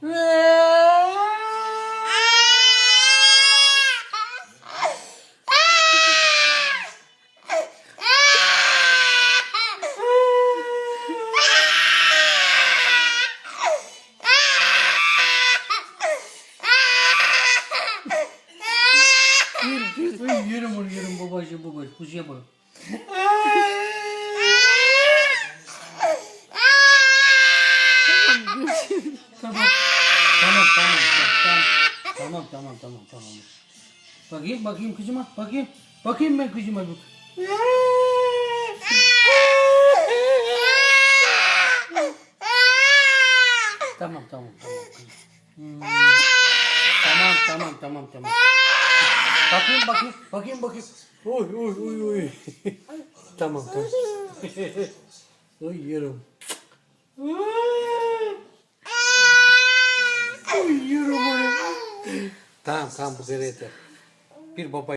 Gir gir. Ay, Yerim onu yerim babacığım babacığım. Kuzuya bak. Tamam. Tamam tamam tamam. Tamam tamam tamam tamam. Bakayım bakayım kızıma bakayım. Bakayım ben kızıma bak. Tamam tamam tamam. Hmm. Tamam tamam tamam tamam. Bakayım bakayım bakayım bakayım. Oy oy oy oy. tamam tamam. oy yerim. Onu. Tamam tamam bu kadar yeter. Bir baba